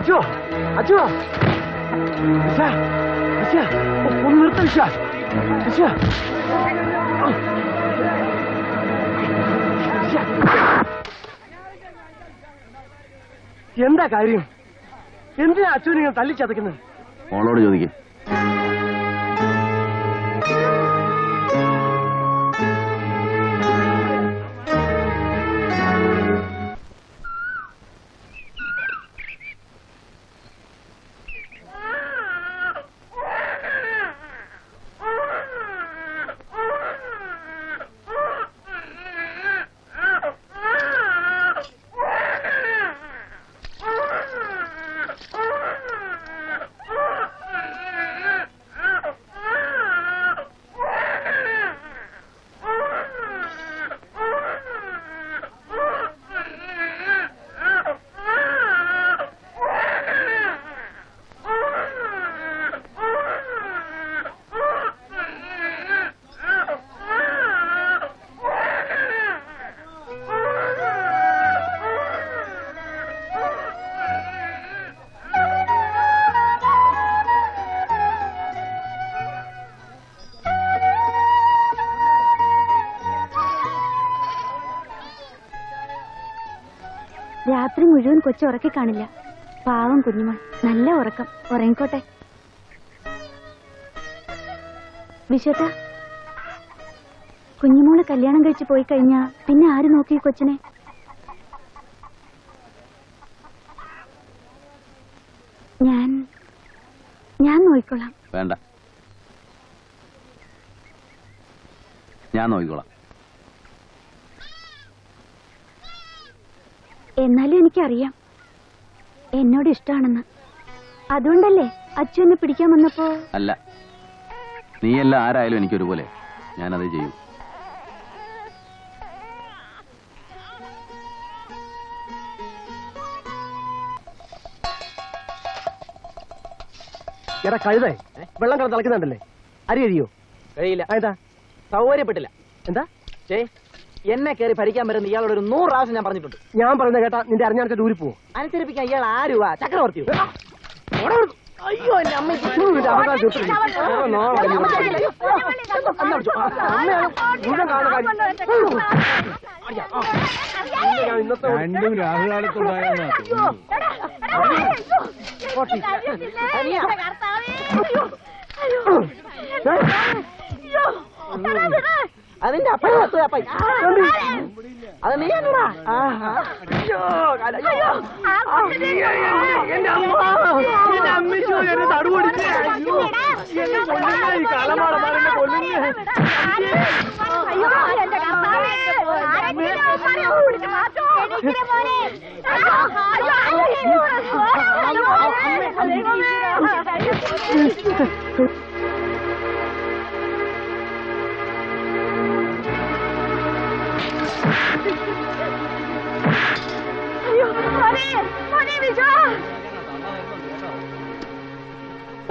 അച്ഛോ അച്ഛോ. ഒന്ന് നിർത്ത വിശ എന്താ കാര്യം? എന്തിനാ അച്ഛനെ നിങ്ങൾ തല്ലിച്ചതക്കുന്നത് മോളോട് ചോദിക്കും. മുഴുവൻ കൊച്ചു ഉറക്കി കാണില്ല പാവം കുഞ്ഞുമോൾ നല്ല ഉറക്കം. ഉറങ്ങിക്കോട്ടെ. വിശ്വത്ത കുഞ്ഞുമോൾ കല്യാണം കഴിച്ചു പോയി കഴിഞ്ഞാ പിന്നെ ആര് നോക്കി കൊച്ചിനെ? ഞാൻ ഞാൻ നോക്കിക്കൊള്ളാം വേണ്ട. ഞാൻ നോക്കിക്കോളാം എന്നാലും എനിക്കറിയാം. എന്നോട് ഇഷ്ടമാണെന്ന് അതുകൊണ്ടല്ലേ അച്ഛൻ എന്നെ പിടിക്കാൻ വന്നപ്പോ? അല്ല. നീയല്ല ആരായാലും എനിക്ക് എനിക്കൊരുപോലെ. ഞാനത് ചെയ്യും. എടാ കഴുതേ വെള്ളം കള തിളക്കുന്നുണ്ടല്ലേ? അരി കഴിയോ കഴിയില്ല. എന്താ സൗകര്യപ്പെട്ടില്ല. എന്താ? ചേ എന്നെ കയറി ഭരിക്കാൻ വരുന്ന ഇയാളോട് ഒരു നൂറ് പ്രാവശ്യം ഞാൻ പറഞ്ഞിട്ടുണ്ട്. ഞാൻ പറയുന്ന കേട്ടാ നിന്റെ അറിഞ്ഞാൽ ഊരി പോവും. അനുസരിപ്പിക്കാൻ ഇയാൾ ആരുവാ ചക്രവർത്തിയോ? അയ്യോ എന്റെ. അയ്യ, അതിന്റെ അപ്പഴത്ത് അത് നീ എന്നടാ അയ്യോ കാല- അയ്യോ എന്റെ അമ്മ എന്റെ അമ്മച്ചോ എന്നെ തടുപൊടിച്ച് അയ്യോ എന്നെ കൊല്ലുന്ന ഈ കാലമാടന്മാരെന്നെ കൊല്ലുന്ന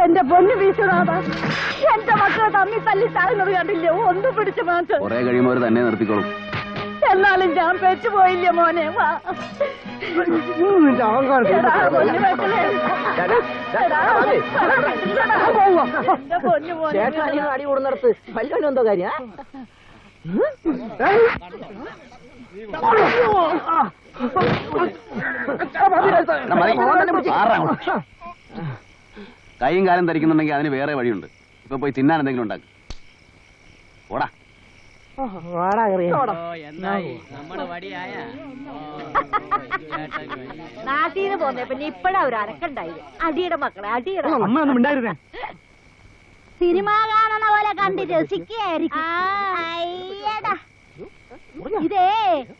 എന്റെ പൊന്നു വീശുനാഥ എന്റെ മക്കളെ തമ്മി തല്ലി താഴ്ന്നത് കണ്ടില്ലേ? ഒന്ന് പിടിച്ചു മാറ്റം. കുറെ കഴിയുമ്പോൾ തന്നെ നിർത്തിക്കോളും. എന്നാലും ഞാൻ പെറ്റുപോയില്ലേ പോയില്ല മോനെ. അടി കൂടുന്നിടത്ത് വല്ലവനും എന്തോ കാര്യം? കൈയും കാലം ധരിക്കുന്നുണ്ടെങ്കിൽ അതിന് വേറെ വഴിയുണ്ട്. ഇപ്പൊ പോയി തിന്നാൻ എന്തെങ്കിലും ഉണ്ടാക്കും. ഓടാ നാട്ടീന്ന് പോന്നെ പിന്നെ ഇപ്പഴാ ഒരു അരക്കുണ്ടായത് അടിയുടെ മക്കളെ അടിയുടെ അമ്മ ഒന്നും ഉണ്ടായിരുന്നേ സിനിമ കാണുന്ന പോലെ കണ്ട് രസിക്കുകയായിരിക്കും. ഇതേ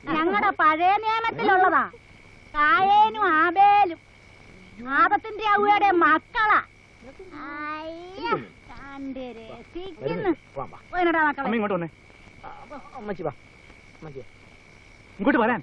ഞങ്ങളുടെ പഴയ നിയമത്തിലുള്ളതാ. കായേനും ആബേലും ആദത്തിന്റെ അവയുടെ മക്കളാ. അയ്യ, കണ്ട് രസിക്കുന്നു. ഇങ്ങോട്ട് അമ്മ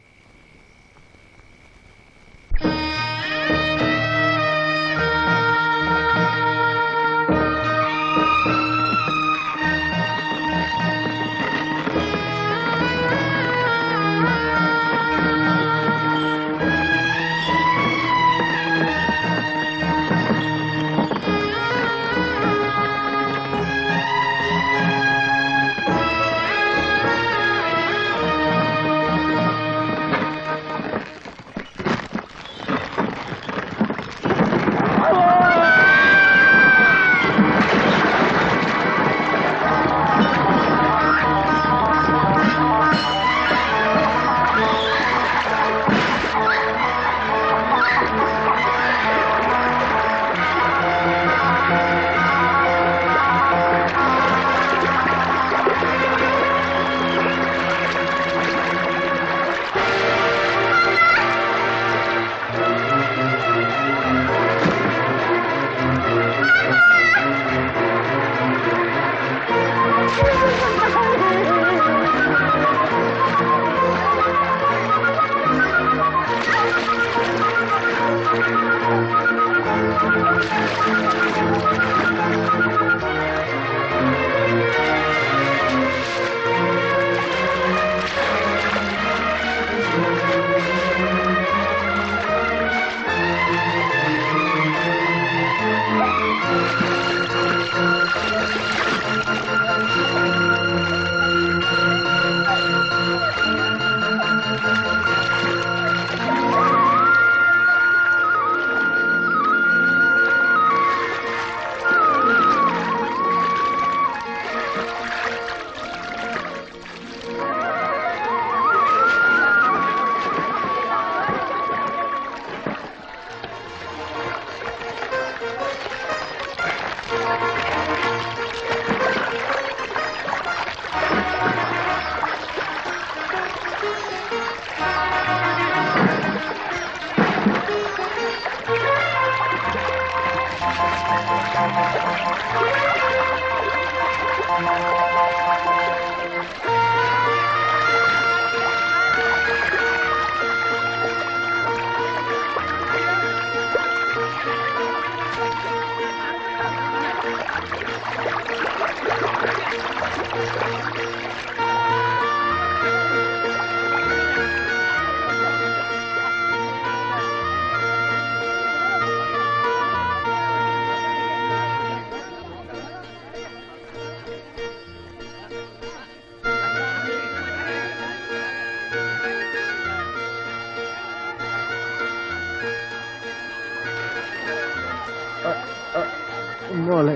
മോളെ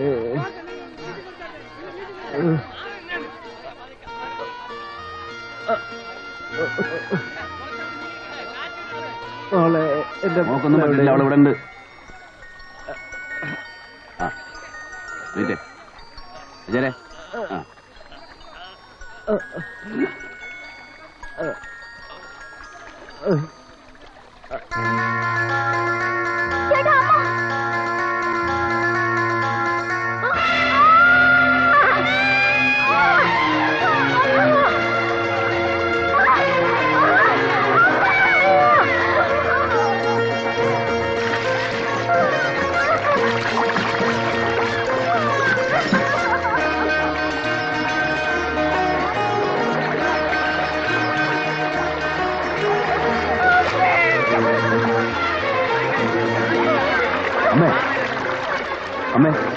മോളെ എന്റെ നോക്കൊന്നും പറ്റില്ല. അവൾ ഇവിടെ ഉണ്ട് വിജയരെ ആ. അമ്മേ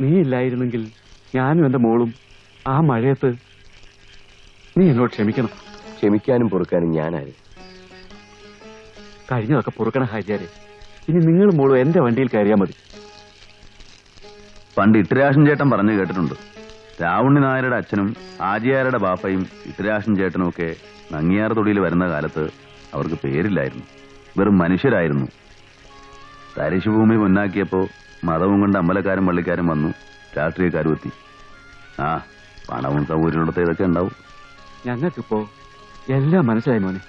നീ ഇല്ലായിരുന്നെങ്കിൽ ഞാനും എന്റെ മോളും ആ മഴയത്ത് നീ എന്നോട് ക്ഷമിക്കണം. ക്ഷമിക്കാനും പൊറുക്കാനും ഞാനാര്? കഴിഞ്ഞതൊക്കെ പൊറുക്കണ ഹാജിയാരെ. ഇനി നിങ്ങൾ മോളും എന്റെ വണ്ടിയിൽ കയറിയാൽ മതി. പണ്ട് ഇട്ടരാശൻ ചേട്ടൻ പറഞ്ഞു കേട്ടിട്ടുണ്ട്. രാവുണ്ണി നായരുടെ അച്ഛനും ആജിയാരുടെ ബാപ്പയും ഇട്ടരാശൻ ചേട്ടനും ഒക്കെ നങ്ങിയാർ തൊടിയിൽ വരുന്ന കാലത്ത് അവർക്ക് പേരില്ലായിരുന്നു. വെറും മനുഷ്യരായിരുന്നു. തരിശുഭൂമി പൊന്നാക്കിയപ്പോ മതവും കൊണ്ട് അമ്പലക്കാരും പള്ളിക്കാരും വന്നു. രാഷ്ട്രീയക്കാരും എത്തി. ആ പണവും സൗകര്യമുള്ളത് ഇതൊക്കെ ഉണ്ടാവും. ഞങ്ങൾക്കിപ്പോ എല്ലാം മനസ്സിലായി മോനെ.